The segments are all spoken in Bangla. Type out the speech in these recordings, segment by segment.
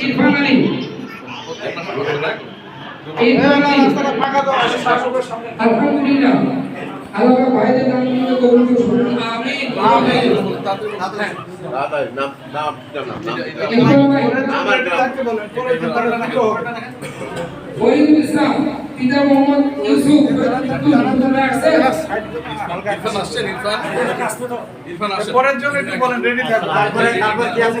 ইরফান আলী আলহামদুলিল্লাহ আল্লাহ ভাইদের নাম নিয়ে কবুল করুন আমিন আমিন। ফরিদুল ইসলাম পিতা মোহাম্মদ ইউসুফ। ইরফান আসছেন ইরফান। ইরফান আসছেন। পরের জন্য একটু বলেন রেডি থাকবেন তারপরে তারপর কি আছে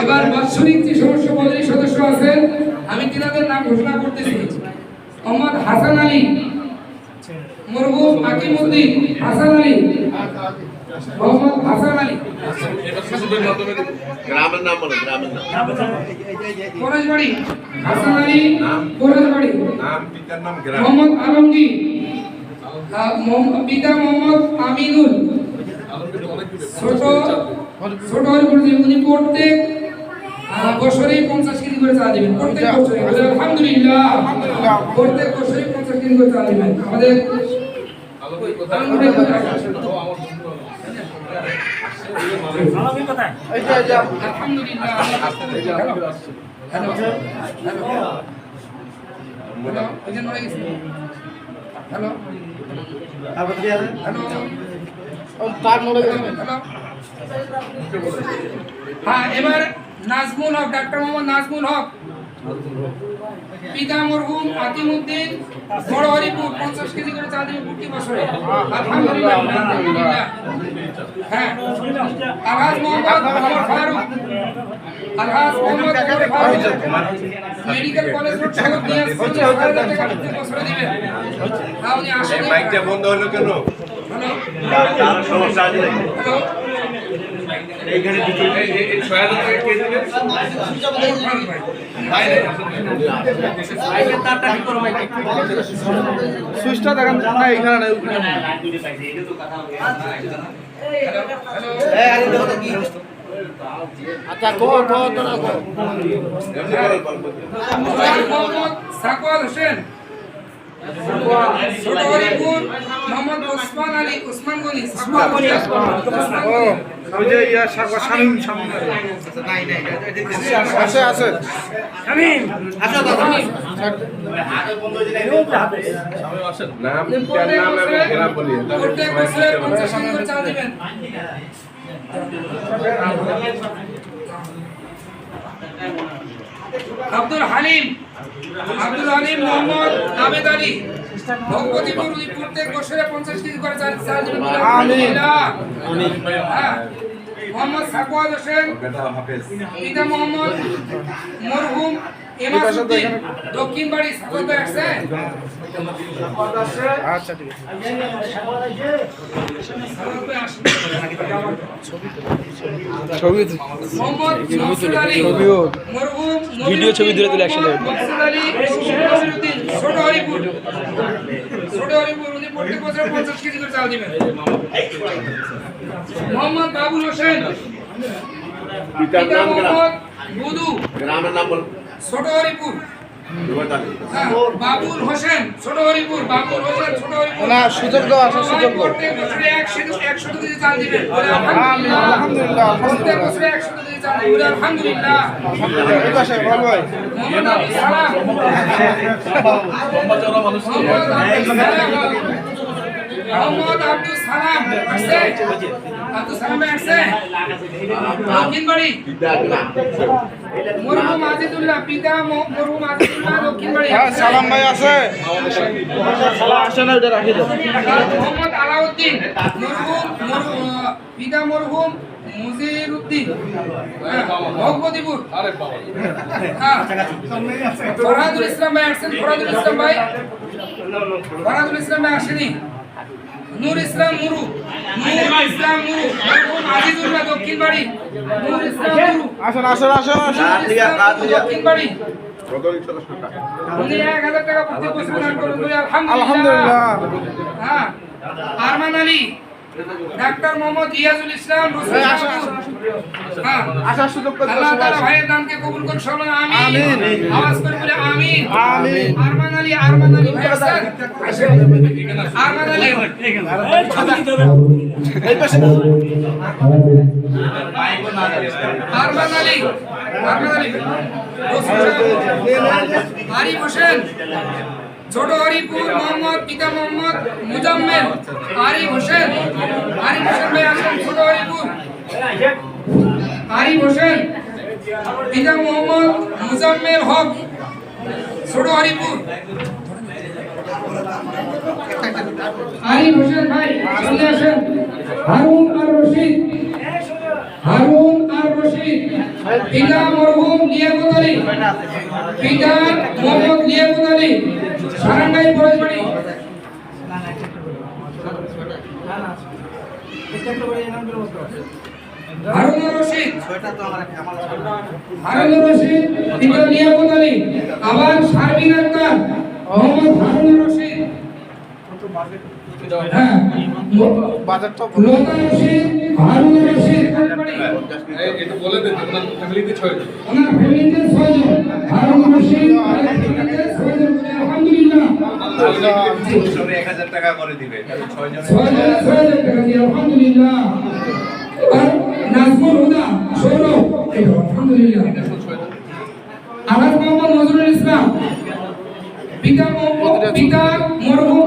এবার বাৎসরিক যে সমস্ত পদের সদস্য আছেন আমি তিনাদের নাম ঘোষণা করতেছি মোহাম্মদ হাসান আলী মরহুম আকিমউদ্দিন হাসান আলী মোহাম্মদ হাসান আলী। এবার শিশুদের মাধ্যমে দেব। গ্রামের নাম বলে গ্রামের নাম। পরেশবাড়ি হাসান আলী পরেশবাড়ি। নাম পিতার নাম গ্রাম। মোহাম্মদ আলমগীর। পিতা মোহাম্মদ আমিনুল। ছোট উনি প্রত্যেক বছরে পঞ্চাশ কেজি করে চা দিবেন। প্রত্যেক বছরে আলহামদুলিল্লাহ। প্রত্যেক বছরে পঞ্চাশ কেজি করে চা দিবেন। আমাদের আলমগীর কোথায়? আলমগীর কোথায়? ও, আমার বন্ধু। আলহামদুলিল্লাহ এই যে আলমগীর আসছে। হয়ে হ্যাঁ এবার নাজমুল হক ডাক্তার মোহাম্মদ নাজমুল হক পিতা মরহুম আতিমউদ্দিন বড় হরিপুর পঞ্চাশ কেজি করে চা দিবে প্রতি বছরে। আলহামদুলিল্লাহ হ্যাঁ। Alhaj Mohammad Omar Faruk. Alhaj Mohammad Omar Faruk. Medical college road প্রতি বছরে দিবেন। হ্যাঁ আসেন। মাইকটা বন্ধ হলো কেন? হ্যালো। সমস্যা আছে হ্যালো। এই ছয় হাজার টাকা কে দিবে? সুইচটা দেখেন না এখানে হোসেন। ছোট হরিপুর মোহাম্মদ ওসমান আলী ওসমান গনি ওসমান গনি ওই যে ইয়া শামিম আছে আছে। নাম নাম বলি আব্দুল হালিম। আব্দুল হালিম মোহাম্মদ আবেদ আলী। প্রত্যেক বছরে পঞ্চাশ কেজি করে চাল চাল দিবেন মোহাম্মদ সাকওয়াত হোসেন বেটা হাফেজ। পিতা মোহাম্মদ মরহুম দক্ষিণ বাড়ি আসছে। আচ্ছা ঠিক আছে। ছবি ছবিও। ভিডিও ছবি তুলে তুলে একসাথে। মনসুর আলী নসিরউদ্দিন ছোট হরিপুর। ছোট হরিপুর উনি প্রত্যেক বছর পঞ্চাশ কেজি করে চাল দিবেন। মোহাম্মদ বাবুল হোসেন। পিতার পিতা মোহাম্মদ বুদু গ্রামের নাম বল। ছোট হরিপুর হ্যাঁ, বাবুল হোসেন ছোট হরিপুর বাবুল হোসেন ছোট হরিপুর না সুযোগ দাও আছে সুযোগ দাও। প্রত্যেক বছরে একশো একশো কেজি চাল দিবেন। বলে আমিন, আলহামদুলিল্লাহ, প্রত্যেক বছরে একশো কেজি চাল দিবেন। বলে আলহামদুলিল্লাহ। আলহামদুলিল্লাহ ভালো ভাই। মোহাম্মদ সালাম। মানুষ মোহাম্মদ আবুল সালাম। মোহাম্মদ আব্দুল সালাম আসছে? আব্দুল সালাম আসছে? দক্ষিণ বাড়ি? মরহুম আজিদুল্লাহ পিতা মরহুম আজিদুল্লাহ দক্ষিণ বাড়ি। সালাম ভাই আছে মোহাম্মদ আলাউদ্দিন মরহুম পিতা মরহুম মুজিরউদ্দিন হ্যাঁ, ভগবতীপুর আরে বাবা হ্যাঁ ফরহাদুল ইসলাম ভাই আসছেন ফরহাদুল ইসলাম ভাই। ফরহাদুল ইসলাম ভাই আসেনি। নূর ইসলাম মুরু নূর ইসলাম মুরু মরহুম আজিজুল্লাহ দক্ষিণ বাড়ি। নূর ইসলাম মুরু আসেন আসেন আসেন আসেন। দক্ষিণ বাড়ি। আলহামদুলিল্লাহ। হ্যাঁ আরমান আলী ডাক্তার মোহাম্মদ ইয়াজুল ইসলাম হ্যাঁ। আসার সুযোগ করে আল্লাহ তাআলা ভাইয়ের দানকে কবুল করুন সবাই আমিন। আমিন। আওয়াজ করে বলে আমিন। আমিন। আরমান আলী আরমান আলী ভাই আরমান আলী এই পাশে আরমান আলী আরমান আলী আরিফ হোসেন। ছোট হরিপুর মোহাম্মদ, পিতা মোহাম্মদ, মুজাম্মেল, আরিফ হোসেন। আরিফ হোসেন ভাই আসেন ছোট হরিপুর আরিফ হোসেন, পিতা মোহাম্মদ, মুজাম্মেল হক ছোট হরিপুর আরিফ হোসেন ভাই, চলে আসেন। হারুন আর রশিদ। হারুন আর রশিদ। পিতা মরহুম লিয়াকত আলী। পিতা মোহাম্মদ লিয়াকত আলী। সারাঙ্গাই পরজবাড়ি হারুন আর রশিদ। হারুন আর রশিদ পিতা লিয়াকত আলী। আবার শারমিন আক্তার, মোহাম্মদ হারুন আর রশিদ। এক হাজার টাকা করে দিবে। ছয় জন ছয়জন ছয়জন টাকা দিয়ে আলহামদুলিল্লাহ। নাজমুল হুদা সৌরভ আলহামদুলিল্লাহ। আলাদ মোহাম্মদ নজরুল ইসলাম পিতা পিতা মরহুম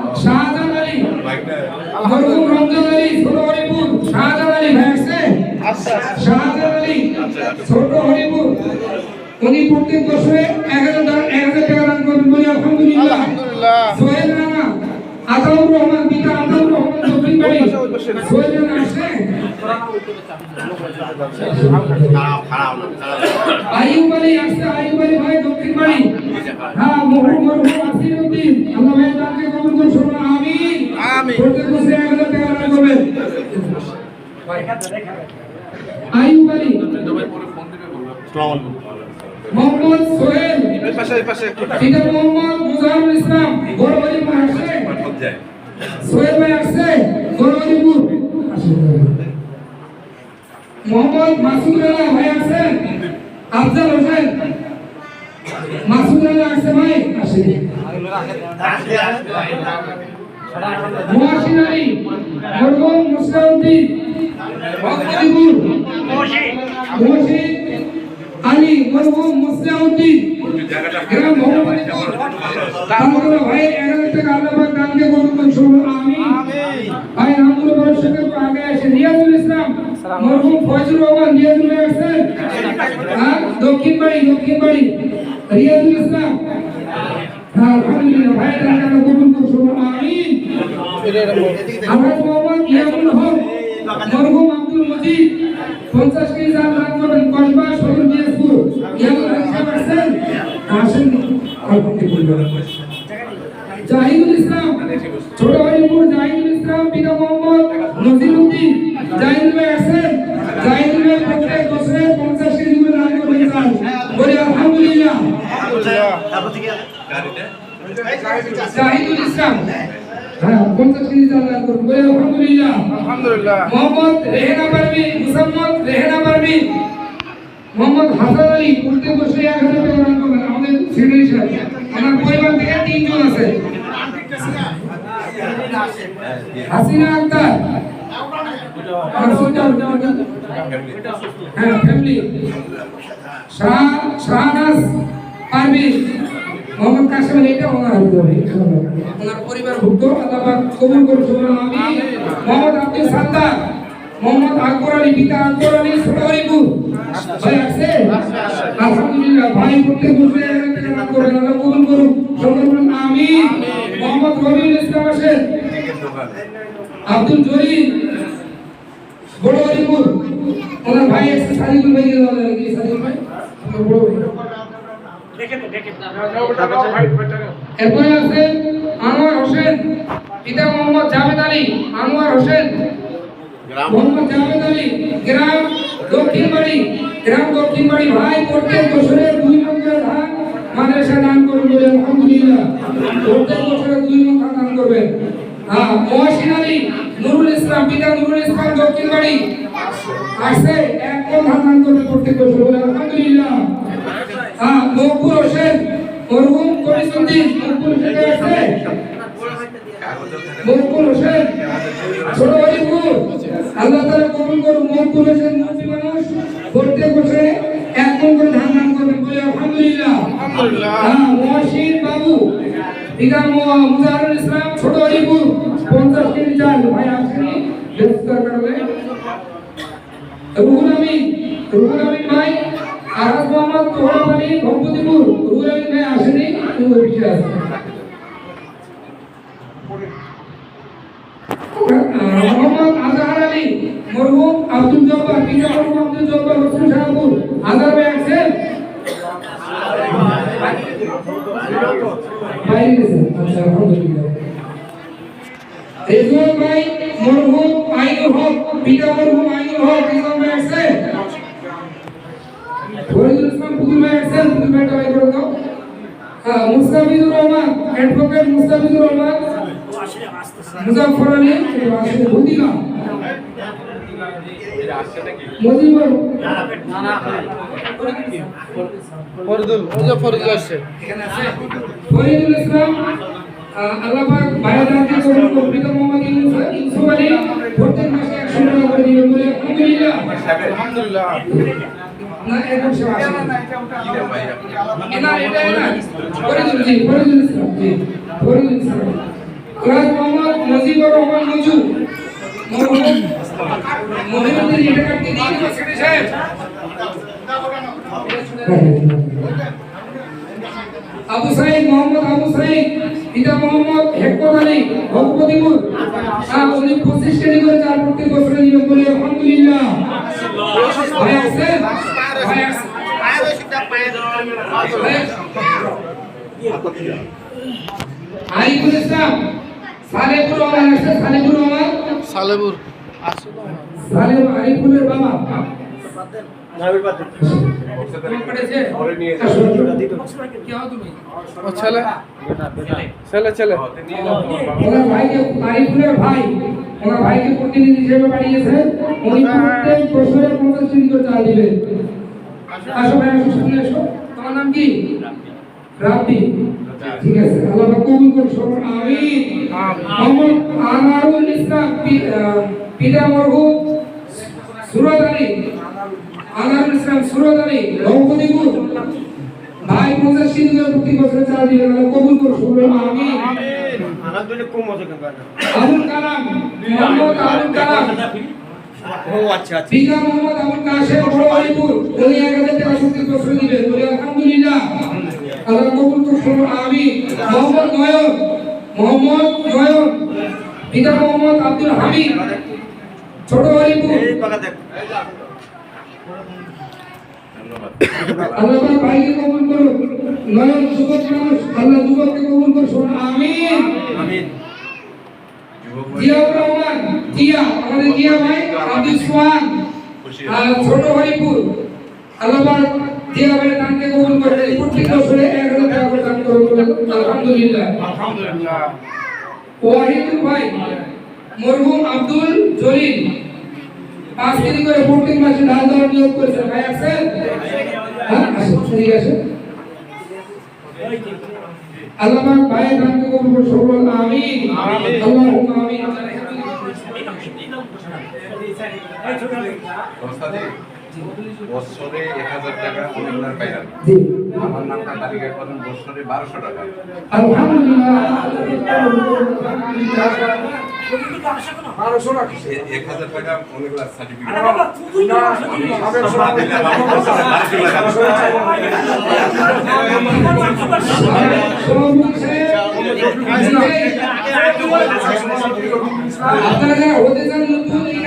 শাহজাহান আলী ছোট হরিপুর। উনি প্রত্যেক বছরে এক হাজার দান- এক হাজার টাকা দান করবেন বলে আলহামদুলিল্লাহ। আলহামদুলিল্লাহ। সোহেল রানা আতাউর রহমান পিতা আতাউর রহমান দক্ষিণ বাড়ি। সোহেল রানা আসছে। আইয়ুব আলী আসছে আইয়ুব আলী ভাই দক্ষিণ বাড়ি। হ্যাঁ মরহুম মরহুম আসিরউদ্দিন আল্লাহ ভাই তাকে কবুল করুন শোনা আমিন। আমিন। প্রত্যেক বছরে এক হাজার টাকা দান করবেন। আইয়ুব আলী মোহাম্মদ সোহেল মুজাহিদুল ইসলাম আসছে সোহেল ভাই আসছে মোহাম্মদ মাসুদ ভাই আসছেন আফজাল হোসেন। মাসুদ রানা আসছে ভাই। মহাসিন আলী মরহুম মুসলাউদ্দিন ভক্তপুর মহসিন আলী মরহুম মুসলাউদ্দিন গ্রাম ভগবানীপুর আগে আসে রিয়াজুল ইসলাম মরহুম ফয়জুর রহমান রিয়াজুল ভাই হ্যাঁ দক্ষিণ বাড়ি দক্ষিণ বাড়ি ইসলাম। ভাই মরহুম আব্দুল মজিদ পঞ্চাশ কেজি চাল দান করবেন কসবা সদর দিনাজপুর ইয়ামুল সাহেব আসছেন আসেন ছোট হরিপুর জাহিদুল ইসলাম। হ্যাঁ পঞ্চাশ কেজি চাল দান করুন? বলে আলহামদুলিল্লাহ। আলহামদুলিল্লাহ। মোহাম্মদ রেহেনা পারভিন মুসাম্মদ রেহেনা পারভিন মোহাম্মদ হাসান আলী প্রত্যেক বছর এক হাজার টাকা দান করবেন। আমাদের সেক্রেটারি সাহেব আমার পরিবার থেকে তিনজন আছে। হাসিনা আক্তার। হ্যাঁ ফ্যামিলি শাহ শাহনাজ পারভিন মোহাম্মদ কাশেম এটা ওনার হাতে হবে ওনার পরিবার ভুক্ত আল্লাহ পাক কবুল করুন মোহাম্মদ আব্দুল সাত্তার মোহাম্মদ আকবর আলী পিতা আকবর আলী ছোট হরিপুর ভাই আছে? আলহামদুলিল্লাহ ভাই প্রত্যেক বছর টাকা দান করবেন আল্লাহ কবুল করুন বলুন আমিন মোহাম্মদ রবিউল ইসলাম আসেন। আব্দুল জলিল বড় হরিপুর ওনার ভাই আছে সাদিকুল ভাই সাদিকুল ভাই বড় ভাই। এরপরে আছে আনোয়ার হোসেন পিতা মোহাম্মদ জাভেদ আলী আনোয়ার হোসেন। মোহাম্মদ জাভেদ আলী গ্রাম দক্ষিণ বাড়ি গ্রাম দক্ষিণ বাড়ি ভাই প্রত্যেক বছরে দুই ধান মাদ্রাসা দান করবেন আলহামদুলিল্লাহ। প্রত্যেক বছরে দুই দান করবেন। হ্যাঁ মহসিন আলী নুরুল ইসলাম পিতা নুরুল ইসলাম দক্ষিণ বাড়ি আসছে এক ধান দান করবেন প্রত্যেক বছর আলহামদুলিল্লাহ। হ্যাঁ মকবুল হোসেন মরহুম কবিসুদ্দিন মকবুল থেকে আসছে মকবুল হোসেন ছোট হরিপুর। আল্লাহ তাআলা কবুল করুন মকবুল হোসেন মানুষ। এক মন করে ধান দান করবেন বলে আলহামদুলিল্লাহ। আলহামদুলিল্লাহ। হ্যাঁ মহসিন বাবু মুজাহিরুল ইসলাম ছোট হরিপুর। পঞ্চাশ কেজি চাল। ভাই রুহুল আমিন রুহুল ভগবতীপুর আমিন ভাই আসেনি মরহুম আব্দুল জব্বার পিতা মরহুম আব্দুল জব্বার, রসুল শাহপুর আজহার ভাই আছেন বাইরে গেছেন আচ্ছা আলহামদুলিল্লাহ। রেজওয়ান ভাই, মরহুম আইনুল হক, পিতা মরহুম আইনুল হক, রেজওয়ান ভাই ফরিদুল আছেন পুতুল ভাইটা ভাই করে দাও হ্যাঁ মুস্তাফিজুর রহমান অ্যাডভোকেট মুস্তাফিজুর রহমান মুজাফফর আলী আসলে না ফরিদুল মুজাফর আছে ফরিদুল ইসলাম আহ, আল্লাহ পাক ভাইয়ের দানকে কবুল করুন পিতা মোহাম্মদ ইউনুস ইউসুফ আলী প্রত্যেক মাসে 100 টাকা করে দিবেন বলে আলহামদুলিল্লাহ। না না। জি জি মোহাম্মদ নজিবুর রহমান এটা কাটতে সাহেব আবু সাইদ মোহাম্মদ আবু সাইদ। পিতা মোহাম্মদ হেকমত আলী ভগবতীপুর আর উনি পঁচিশ কেজি করে চার প্রত্যেক বছরে নিয়োগ করে আলহামদুলিল্লাহ। ভাই আছে ভাই আছে আরিফুল ইসলাম সালেপুর রহমান আছে সালেপুর সালেবুর আসছে সালেম আরিফুলের বাবা। ছেলে? ছেলে ওনার ভাইকে ভাই। ওনার ভাইকে প্রতিনিধি হিসেবে পাঠিয়েছে উনি প্রত্যেক বছরে পঞ্চাশ কেজি করে চাল দিবেন আসো ভাই আসো সামনে এসো তোমার নাম কি? রাব্বি। ঠিক আছে আল্লাহ পাক কবুল করুন সবার আমিন। মোহাম্মদ আনারুল ইসলাম পিতা মরহুম সুরত আলী। আনারুল ইসলাম সুরত আলী ভগবতীপুর ভাই পঞ্চাশ কেজি প্রতি বছরে চাল দিবেন আল্লাহ কবুল করুন সবার আমিন। আবুল কালাম মোহাম্মদ আবুল কালাম। পিতা মোহাম্মদ আবুল কাশেম বড় হরিপুর উনি এক হাজার টাকা সত্যি বছর দিবেন বলে আলহামদুলিল্লাহ। আল্লাহ কবুল করুন আমি মোহাম্মদ নয়ন মোহাম্মদ নয়ন। পিতা মোহাম্মদ আব্দুল হামিদ। ছোট হরিপুর আল্লাহ পাক ভাইকে কবুল করুন নয়ন যুবক মানুষ আল্লাহ যুবককে কবুল করুন আমিন। জিয়াউর রহমান জিয়া আমাদের জিয়া ভাই আব্দুল সোহান ছোট হরিপুর আল্লাহ জিয়া ভাই দানকে কবুল করে প্রত্যেক বছরে এক হাজার টাকা করে দান করুন আলহামদুলিল্লাহ। আলহামদুলিল্লাহ। ওয়াহিদুল ভাই মরহুম আব্দুল জলিল। পাঁচ কেজি করে প্রত্যেক মাসে ধান দেওয়ার নিয়োগ করেছেন ভাই আছেন? হ্যাঁ আসুন ঠিক আছে আল্লাহ পাক ভাইয়ের কবুল সকল আমিন। আল্লাহুম্মা আমিন। ওস্তাদি, বছরে এক হাজার টাকা অনুদান পাইলাম আমার নামটা তালিকা করেন বছরে বারোশো টাকা এক হাজার টাকা অনুদান সার্টিফিকেট আপনারা হতে চান নতুন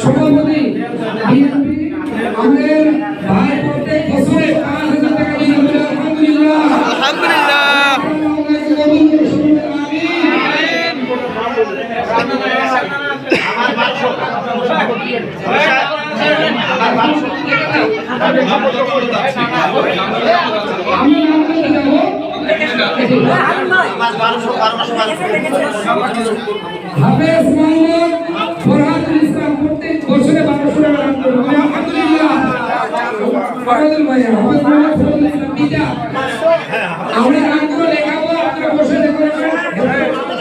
সভাপতি বিএনপি আমাদের ভাই প্রত্যেক বছরে পাঁচ হাজার টাকা বিনামূল্যে আলহামদুলিল্লাহ আলহামদুলিল্লাহ আমি আপনাকে যাব হাফেজ মোহাম্মদ ফরহাদুল ইসলাম প্রত্যেক বছরে বারোশো টাকা আমরা নামগুলো লেখাবো আপনারা বসে দেখবেন ভাই আলহামদুলিল্লাহ ভাই দুই হাজার বছরে আব্দুল ভাই হ্যাঁ এক হাজার টাকা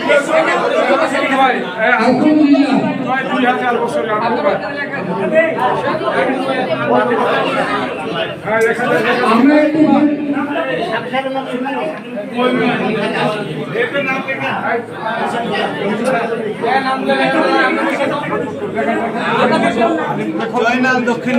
আমরা একটু জয়নাল দক্ষিণ